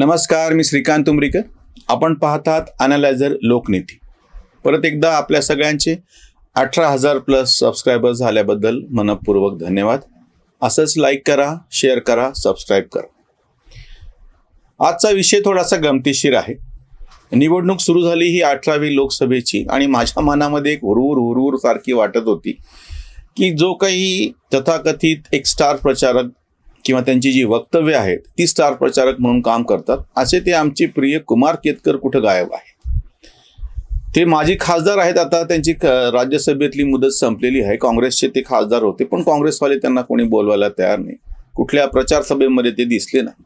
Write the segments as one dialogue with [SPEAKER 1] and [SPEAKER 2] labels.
[SPEAKER 1] नमस्कार मी श्रीकांत उमरीकर. आपण पाहतात अनालायझर लोकनीती. परत एकदा आपल्या सगळ्यांचे अठरा हजार प्लस सबस्क्रायबर झाल्याबद्दल मनपूर्वक धन्यवाद. असंच लाईक करा शेअर करा सबस्क्राईब करा. आजचा विषय थोडासा गमतीशीर आहे. निवडणूक सुरू झाली ही अठरावी लोकसभेची आणि माझ्या मनामध्ये एक हुरहुर हुरहुर सारखी वाटत होती की जो काही तथाकथित एक स्टार प्रचारक किंवा त्यांची जी वक्तव्य आहेत ती स्टार प्रचारक म्हणून काम करतात. असे ते आमचे प्रिय कुमार केतकर कुठं गायब आहे? ते माजी खासदार आहेत आता त्यांची राज्यसभेतली मुदत संपलेली आहे. काँग्रेसचे ते खासदार होते पण काँग्रेसवाले त्यांना कोणी बोलवायला तयार नाही. कुठल्या प्रचार सभेमध्ये ते दिसले नाही.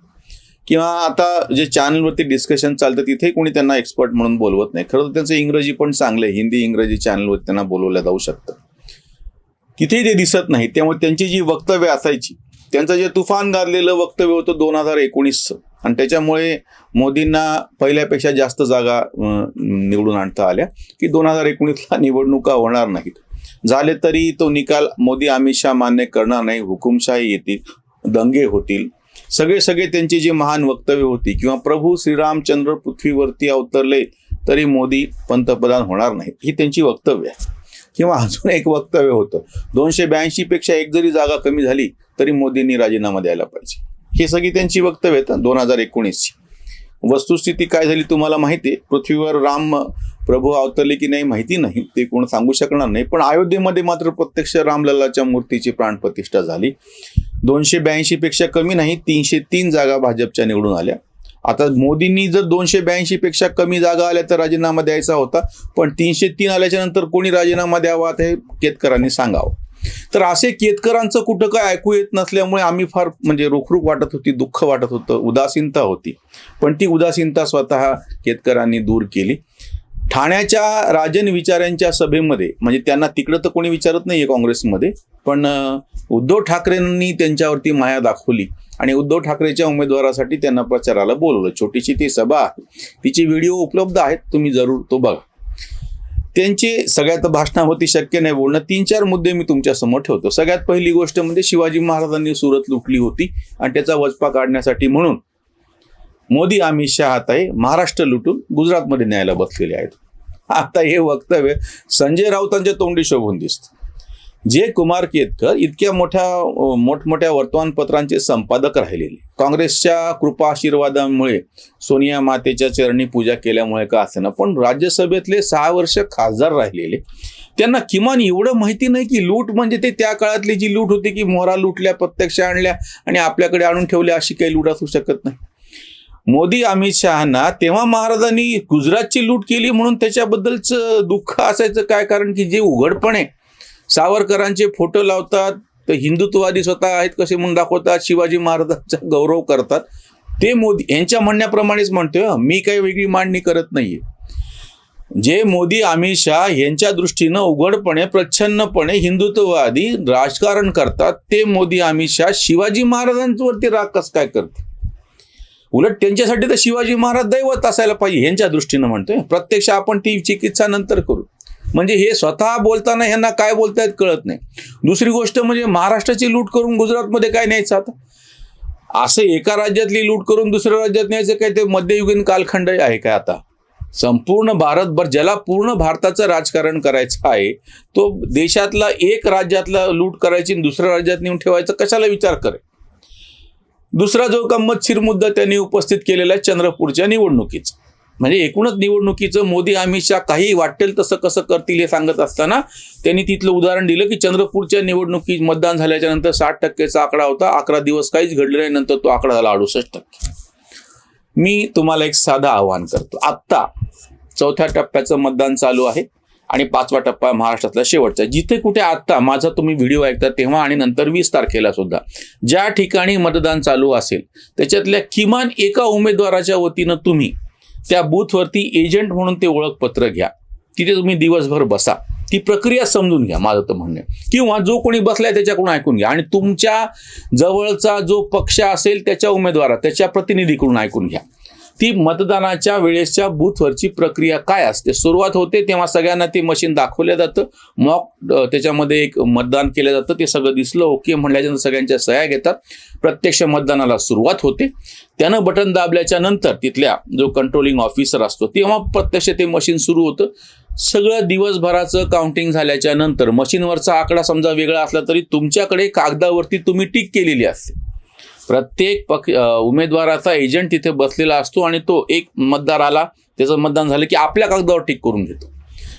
[SPEAKER 1] किंवा आता जे चॅनलवरती डिस्कशन चालतं तिथे कोणी त्यांना एक्सपर्ट म्हणून बोलवत नाही. खरं तर त्यांचं इंग्रजी पण चांगलं आहे. हिंदी इंग्रजी चॅनलवरती त्यांना बोलवलं जाऊ शकतं. तिथेही ते दिसत नाही. त्यामुळे त्यांची जी वक्तव्य असायची त्यांचं जे तुफान गाजलेलं वक्तव्य होतं दोन हजार एकोणीसचं. आणि त्याच्यामुळे मोदींना पहिल्यापेक्षा जास्त जागा निवडून आणता आल्या की दोन हजार एकोणीसला निवडणुका होणार नाहीत. झाले तरी तो निकाल मोदी अमित शहा मान्य करणार नाही हुकुमशाही येतील दंगे होतील. सगळे सगळे त्यांची जी महान वक्तव्य होती किंवा प्रभू श्रीरामचंद्र पृथ्वीवरती अवतरले तरी मोदी पंतप्रधान होणार नाहीत. ही त्यांची वक्तव्य आहे. किंवा अजून एक वक्तव्य होतं. दोनशे ब्याऐंशी पेक्षा एक जरी जागा कमी झाली तरी मोदींनी राजीनामा द्यायला पाहिजे. हे सगळी त्यांची वक्तव्य आहेत दोन हजार एकोणीसची. वस्तुस्थिती काय झाली तुम्हाला माहिती आहे? पृथ्वीवर राम प्रभू अवतरले की नाही माहिती नाही. ते कोण सांगू शकणार नाही. पण अयोध्येमध्ये मात्र प्रत्यक्ष रामलल्लाच्या मूर्तीची प्राणप्रतिष्ठा झाली. दोनशे ब्याऐंशी पेक्षा कमी नाही तीनशे तीन जागा भाजपच्या निवडून आल्या. आता मोदींनी जर दोनशे ब्याऐंशी पेक्षा कमी जागा आल्या तर राजीनामा द्यायचा होता पण तीनशे तीन आल्याच्यानंतर कोणी राजीनामा द्यावा ते केतकरांनी सांगावं. तर असे केतकरांचं कुठं काय ऐकू येत नसल्यामुळे आम्ही फार म्हणजे रोखरूक वाटत होती दुःख वाटत होतं उदासीनता होती. पण ती उदासीनता स्वतः केतकरांनी दूर केली. ठाण्याच्या राजन विचारांच्या सभेमध्ये म्हणजे त्यांना तिकडं तर कोणी विचारत नाहीये काँग्रेसमध्ये पण उद्धव ठाकरेंनी त्यांच्यावरती माया दाखवली आणि उद्धव ठाकरेच्या उमेदवारासाठी त्यांना प्रचाराला बोलवलं. छोटीशी ती सभा आहे. तिची व्हिडिओ उपलब्ध आहेत तुम्ही जरूर तो बघा. त्यांचे सगळ्यात भाषणावरती शक्य नाही बोलणं. तीन चार मुद्दे मी तुमच्यासमोर ठेवतो. सगळ्यात पहिली गोष्ट म्हणजे शिवाजी महाराजांनी सुरत लुटली होती आणि त्याचा वचपा काढण्यासाठी म्हणून मोदी अमित शहा आता हे महाराष्ट्र लुटून गुजरातमध्ये न्यायला बसलेले आहेत. आता हे वक्तव्य संजय राऊतांच्या तोंडी शोभून दिसतं. जे कुमार केतकर इतक्या मोठ्या मोठमोठ्या वर्तमानपत्रांचे संपादक राहिलेले. काँग्रेसच्या कृपा आशीर्वादामुळे सोनिया मातेच्या चरणी पूजा केल्यामुळे का असेना पण राज्यसभेतले सहा वर्ष खासदार राहिलेले. त्यांना किमान एवढं माहिती नाही की लूट म्हणजे ते त्या काळातली जी लूट होती की मोहरा लुटल्या प्रत्यक्ष आणल्या आणि आपल्याकडे आणून ठेवल्या अशी काही लूट असू शकत नाही. मोदी अमित शहाना तेव्हा महाराजांनी गुजरातची लूट केली म्हणून त्याच्याबद्दलच दुःख असायचं. काय? कारण की जे उघडपणे सावरकरांचे फोटो लावतात तर हिंदुत्ववादी स्वतः आहेत कसे म्हणून दाखवतात शिवाजी महाराजांचा गौरव करतात. ते मोदी यांच्या म्हणण्याप्रमाणेच म्हणतोय मी काही वेगळी मांडणी करत नाहीये. जे मोदी अमित शहा यांच्या दृष्टीनं उघडपणे प्रच्छन्नपणे हिंदुत्ववादी राजकारण करतात ते मोदी अमित शहा शिवाजी महाराजांवरती राग कस काय करते उलट त्यांच्यासाठी तर शिवाजी महाराज दैवत असायला पाहिजे यांच्या दृष्टीनं म्हणतोय. प्रत्यक्ष आपण ती चिकित्सा नंतर करू. म्हणजे हे स्वतः बोलताना ह्यांना काय बोलतायत कळत नाही. दुसरी गोष्ट म्हणजे महाराष्ट्राची लूट करून गुजरातमध्ये काय न्यायचं आता? असं एका राज्यातली लूट करून दुसऱ्या राज्यात न्यायचं काय? ते मध्ययुगीन कालखंड आहे काय आता? संपूर्ण भारतभर ज्याला पूर्ण भारताचं राजकारण करायचं आहे तो देशातला एक राज्यातला लूट करायची आणि दुसऱ्या राज्यात नेऊन ठेवायचं कशाला विचार करेल? दुसरा जो गंमतशीर मुद्दा त्यांनी उपस्थित केलेला आहे चंद्रपूरच्या निवडणुकीचा. म्हणजे एकूणच निवडणुकीचं मोदी अमित शहा काही वाटेल तसं कसं करतील हे सांगत असताना त्यांनी तिथलं उदाहरण दिलं की चंद्रपूरच्या निवडणुकीत मतदान झाल्याच्यानंतर साठ टक्केचा आकडा होता. अकरा दिवस काहीच घडले नाही. नंतर तो आकडा झाला अडुसष्ट टक्के. मी तुम्हाला एक साधं आव्हान करतो. आत्ता चौथ्या टप्प्याचं मतदान चालू आहे. आणि पाचवा टप्पा महाराष्ट्रातला शेवटचा. जिथे कुठे आत्ता माझा तुम्ही व्हिडिओ ऐकता तेव्हा आणि नंतर वीस तारखेला सुद्धा ज्या ठिकाणी मतदान चालू असेल त्याच्यातल्या किमान एका उमेदवाराच्या वतीनं तुम्ही त्या बूथवरती एजंट म्हणून ते ओळखपत्र घ्या. तिथे तुम्ही दिवसभर बसा. ती प्रक्रिया समजून घ्या माझं तर म्हणणं आहे. किंवा जो कोणी बसलाय त्याच्याकडून ऐकून घ्या आणि तुमच्या जवळचा जो पक्ष असेल त्याच्या उमेदवारा त्याच्या प्रतिनिधीकडून ऐकून घ्या.
[SPEAKER 2] ती मतदानाच्या वेळेसच्या बूथवरची प्रक्रिया काय असते? सुरुवात होते तेव्हा सगळ्यांना ते मशीन दाखवलं जातं. मॉक त्याच्यामध्ये एक मतदान केलं जातं. ते सगळं दिसलं ओके म्हणल्याच्यानंतर सगळ्यांच्या सह्या घेतात. प्रत्यक्ष मतदानाला सुरुवात होते. त्यानं बटन दाबल्याच्या नंतर तिथल्या जो कंट्रोलिंग ऑफिसर असतो तेव्हा प्रत्यक्ष ते मशीन सुरू होतं. सगळं दिवसभराचं काउंटिंग झाल्याच्यानंतर मशीनवरचा आकडा समजा वेगळा असला तरी तुमच्याकडे कागदावरती तुम्ही टिक केलेली असते. प्रत्येक पक्ष उमेदवाराचा एजंट तिथे बसलेला असतो आणि तो एक मतदार आला त्याचं मतदान झालं की आपल्या कागदावर टिक करून घेतो.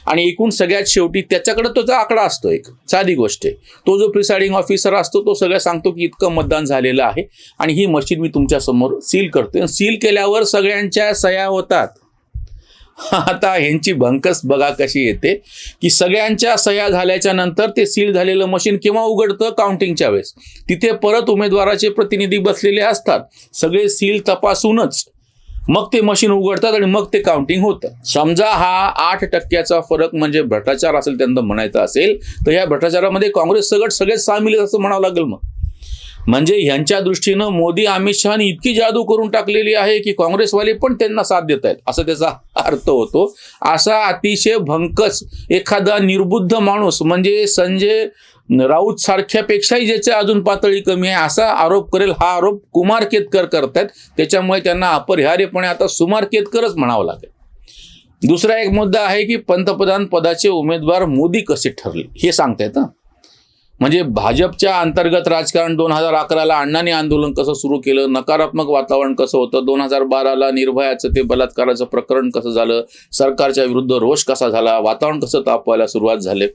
[SPEAKER 2] आणि एकूण सगळ्यात शेवटी त्याच्याकडे त्याचा आकडा असतो एक साधी गोष्ट आहे. तो जो प्रिसाइडिंग ऑफिसर असतो तो सगळं सांगतो की इतकं मतदान झालेलं आहे आणि ही मशीन मी तुमच्यासमोर सील करतो सील केल्यावर सगळ्यांच्या सह्या होतात. आता ह्यांची भंकस बघा कशी येते की सगळ्यांच्या सह्या झाल्याच्यानंतर ते सील झालेलं मशीन केव्हा उघडतं? काउंटिंगच्या वेळेस. तिथे परत उमेदवाराचे प्रतिनिधी बसलेले असतात. सगळे सील तपासूनच मग ते मशीन उघडतात आणि मग ते काउंटिंग होतं. समजा हा आठ टक्क्याचा फरक म्हणजे भ्रष्टाचार असेल त्यांना म्हणायचं असेल तर या भ्रष्टाचारामध्ये काँग्रेस सगळं सगळेच सामील असं म्हणावं लागेल मग. म्हणजे ह्यांच्या दृष्टीनं मोदी अमित शहानी इतकी जादू करून टाकलेली आहे की काँग्रेसवाले पण त्यांना साथ देत आहेत. असा त्याचा अर्थ होतो. असा अतिशय भंकस एखादा निर्बुद्ध माणूस म्हणजे संजय राऊत सारख्यापेक्षाही ज्याच्या अजून पातळी कमी आहे असा आरोप करेल हा आरोप कुमार केतकर करतायत. त्याच्यामुळे त्यांना अपरिहार्यपणे आता सुमार केतकरच म्हणावं लागेल. दुसरा एक मुद्दा आहे की पंतप्रधान पदाचे उमेदवार मोदी कसे ठरले हे सांगतायत म्हणजे भाजपच्या अंतर्गत राजकारण दोन हजार अकराला अण्णांनी आंदोलन कसं सुरू केलं नकारात्मक वातावरण कसं होतं दोन हजार बाराला निर्भयाचं ते बलात्काराचं प्रकरण कसं झालं सरकारच्या विरुद्ध रोष कसा झाला वातावरण कसं तापवायला सुरुवात झाले.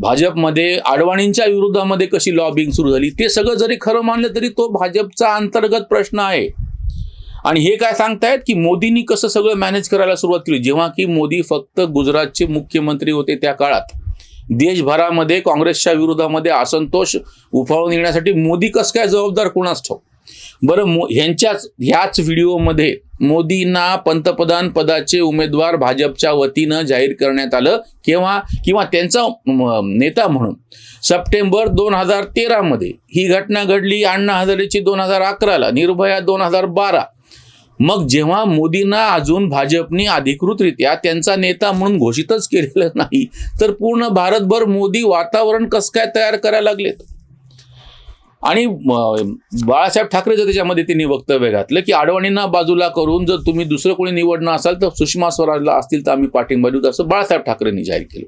[SPEAKER 2] भाजपमध्ये आडवाणींच्या विरोधामध्ये कशी लॉबिंग सुरू झाली ते सगळं जरी खरं मानलं तरी तो भाजपचा अंतर्गत प्रश्न आहे. आणि हे काय सांगतायत की मोदींनी कसं सगळं मॅनेज करायला सुरुवात केली जेव्हा की मोदी फक्त गुजरातचे मुख्यमंत्री होते त्या काळात. देशभरामध्ये काँग्रेसच्या विरोधामध्ये असंतोष उफाळून येण्यासाठी मोदी कसं काय जबाबदार कोणाच ठेव बरं मो ह्यांच्याच ह्याच व्हिडिओमध्ये मोदींना पंतप्रधान पदाचे उमेदवार भाजपच्या वतीनं जाहीर करण्यात आलं. किंवा किंवा त्यांचा नेता म्हणून. सप्टेंबर दोन हजार तेरामध्ये ही घटना घडली. अण्णा हजारेची दोन हजार अकराला निर्भया दोन हजार बारा. मग जेव्हा मोदींना अजून भाजपने अधिकृतरित्या त्यांचा नेता म्हणून घोषितच केलेलं नाही तर पूर्ण भारतभर मोदी वातावरण कसं काय तयार करायला लागलेत? आणि बाळासाहेब ठाकरेचं त्याच्यामध्ये त्यांनी वक्तव्य घातलं की अडवाणींना बाजूला करून जर तुम्ही दुसरं कोणी निवडणं असाल तर सुषमा स्वराजला असतील तर आम्ही पाठिंबा देऊ असं बाळासाहेब ठाकरेंनी जाहीर केलं.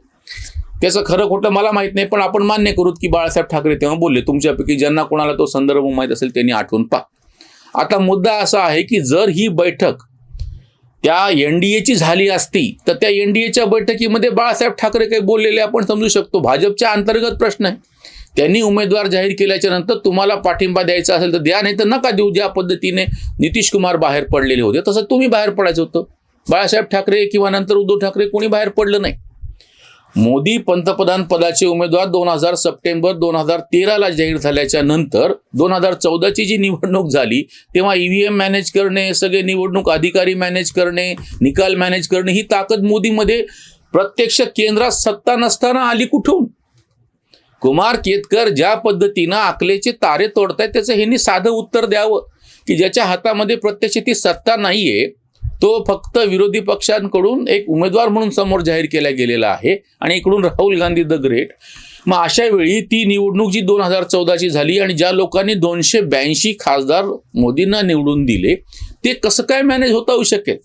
[SPEAKER 2] त्याचं खरं खोटं मला माहीत नाही पण आपण मान्य करूत की बाळासाहेब ठाकरे तेव्हा बोलले तुमच्यापैकी ज्यांना कोणाला तो संदर्भ माहीत असेल त्यांनी आठवून पहा. आता मुद्दा असा आहे की जर ही बैठक त्या एन डी एची झाली असती तर त्या एन डी एच्या बैठकीमध्ये बाळासाहेब ठाकरे काही बोललेले आपण समजू शकतो. भाजपच्या अंतर्गत प्रश्न आहे. त्यांनी उमेदवार जाहीर केल्याच्यानंतर तुम्हाला पाठिंबा द्यायचा असेल तर द्या नाही तर नका देऊ. ज्या पद्धतीने नितीश कुमार बाहेर पडलेले होते तसं तुम्ही बाहेर पडायचं होतं. बाळासाहेब ठाकरे किंवा नंतर उद्धव ठाकरे कोणी बाहेर पडलं नाही. मोदी पंतप्रधान पदाचे उमेदवार दोन हजार सप्टेंबर दोन हजार तेराला जाहीर झाल्याच्यानंतर दोन हजार चौदाची जी निवडणूक झाली तेव्हा ईव्हीएम मॅनेज करणे सगळे निवडणूक अधिकारी मॅनेज करणे निकाल मॅनेज करणे ही ताकद मोदीमध्ये प्रत्यक्ष केंद्रात सत्ता नसताना आली कुठून? कुमार केतकर ज्या पद्धतीनं आकलेचे तारे तोडतायत त्याचं ह्यांनी साधं उत्तर द्यावं की ज्याच्या हातामध्ये प्रत्यक्ष ती सत्ता नाहीये तो फक्त विरोधी पक्षांकडून एक उमेदवार म्हणून समोर जाहीर केला गेलेला आहे आणि इकडून राहुल गांधी द ग्रेट. मग अशा वेळी ती निवडणूक जी दोन हजार चौदाची झाली आणि ज्या लोकांनी दोनशे ब्याऐंशी खासदार मोदींना निवडून दिले ते कसं काय मॅनेज होता होऊ शकेल?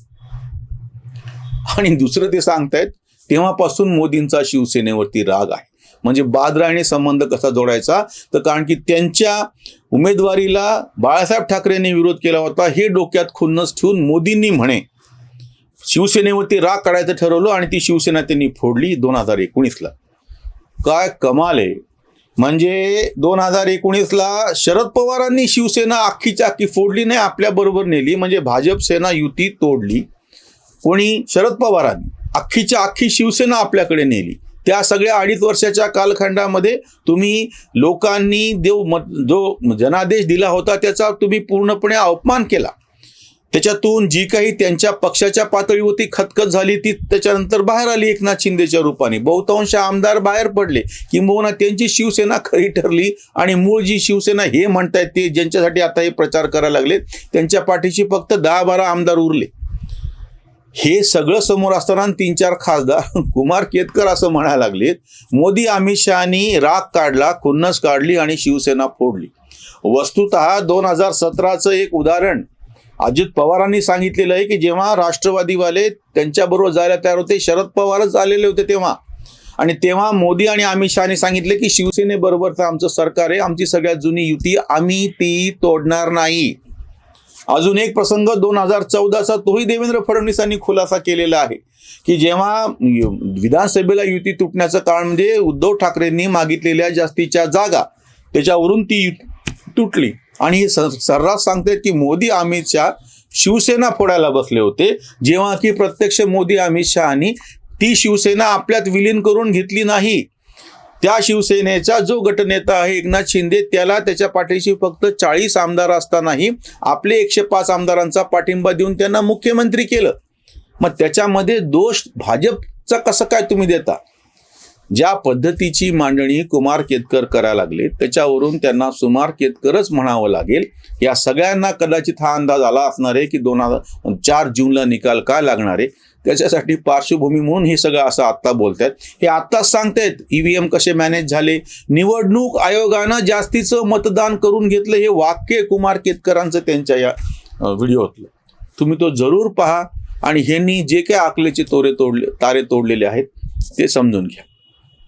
[SPEAKER 1] आणि दुसरं ते सांगतायत तेव्हापासून मोदींचा शिवसेनेवरती राग आहे. म्हणजे आणि संबंध कसा जोडायचा? तर कारण की त्यांच्या उमेदवारीला बाळासाहेब ठाकरेंनी विरोध केला होता. हे डोक्यात खुन्नस ठेवून मोदींनी म्हणे शिवसेनेवरती राग काढायचं ठरवलं आणि ती शिवसेना त्यांनी फोडली दोन हजार एकोणीसला. काय कमाल आहे. म्हणजे दोन हजार एकोणीसला शरद पवारांनी शिवसेना अख्खीच्या अख्खी फोडली नाही आपल्याबरोबर नेली. म्हणजे भाजप सेना युती तोडली. कोणी? शरद पवारांनी. अख्खीच्या अख्खी शिवसेना आपल्याकडे नेली. त्या सगळ्या अडीच वर्षाच्या कालखंडामध्ये तुम्ही लोकांनी देव मत जो जनादेश दिला होता त्याचा तुम्ही पूर्णपणे अपमान केला. त्याच्यातून जी काही त्यांच्या पक्षाच्या पातळीवरती खतखत झाली ती त्याच्यानंतर बाहेर आली एकनाथ शिंदेच्या रूपाने. बहुतांश आमदार बाहेर पडले किंबहुना त्यांची शिवसेना खरी ठरली आणि मूळ जी शिवसेना हे म्हणतायत ते ज्यांच्यासाठी आता हे प्रचार करायला लागले त्यांच्या पाठीशी फक्त दहा बारा आमदार उरले. हे सगळं समोर असताना तीन चार खासदार कुमार केतकर असं म्हणायला लागले मोदी अमित शहानी राग काढला खुन्नस काढली आणि शिवसेना फोडली. वस्तुत दोन हजार सतराचं एक उदाहरण. अजित पवारांनी सांगितलेलं आहे की जेव्हा राष्ट्रवादीवाले त्यांच्याबरोबर जायला तयार होते शरद पवारच आलेले होते तेव्हा. आणि तेव्हा मोदी आणि अमित शहाने सांगितले की शिवसेनेबरोबरचं आमचं सरकार आहे आमची सगळ्यात जुनी युती आम्ही ती तोडणार नाही. अजून एक प्रसंग दोन हजार चौदाचा तोही देवेंद्र फडणवीसांनी खुलासा केलेला आहे. की जेव्हा विधानसभेला युती तुटण्याचं कारण म्हणजे उद्धव ठाकरेंनी मागितलेल्या जास्तीच्या जागा त्याच्यावरून ती तुटली. आणि हे सर्रास सांगतायत की मोदी अमित शहा शिवसेना फोडायला बसले होते. जेव्हा की प्रत्यक्ष मोदी अमित शहानी ती शिवसेना आपल्यात विलीन करून घेतली नाही. त्या शिवसेनेचा जो गटनेता आहे एकनाथ शिंदे त्याला त्याच्या पाठीशी फक्त चाळीस आमदार असतानाही आपले एकशे पाच आमदारांचा पाठिंबा देऊन त्यांना मुख्यमंत्री केलं. मग त्याच्यामध्ये दोष भाजपचा कसं काय तुम्ही देता? ज्या पद्धतीची मांडणी कुमार केतकर करायला लागले त्याच्यावरून त्यांना सुमार केतकरच म्हणावं लागेल. या सगळ्यांना कदाचित हा अंदाज आला असणार आहे की दोन हजार चार जूनला निकाल काय लागणार आहे? त्याच्यासाठी पार्श्वभूमी म्हणून हे सगळं असं आत्ता बोलतायत. हे आत्ताच सांगतायत ईव्हीएम कसे मॅनेज झाले? निवडणूक आयोगानं जास्तीचं मतदान करून घेतलं हे वाक्य कुमार केतकरांचं त्यांच्या या व्हिडिओतलं. तुम्ही तो जरूर पहा आणि ह्यांनी जे काय आकलेचे तोरे तोडले तारे तोडलेले आहेत ते समजून घ्या.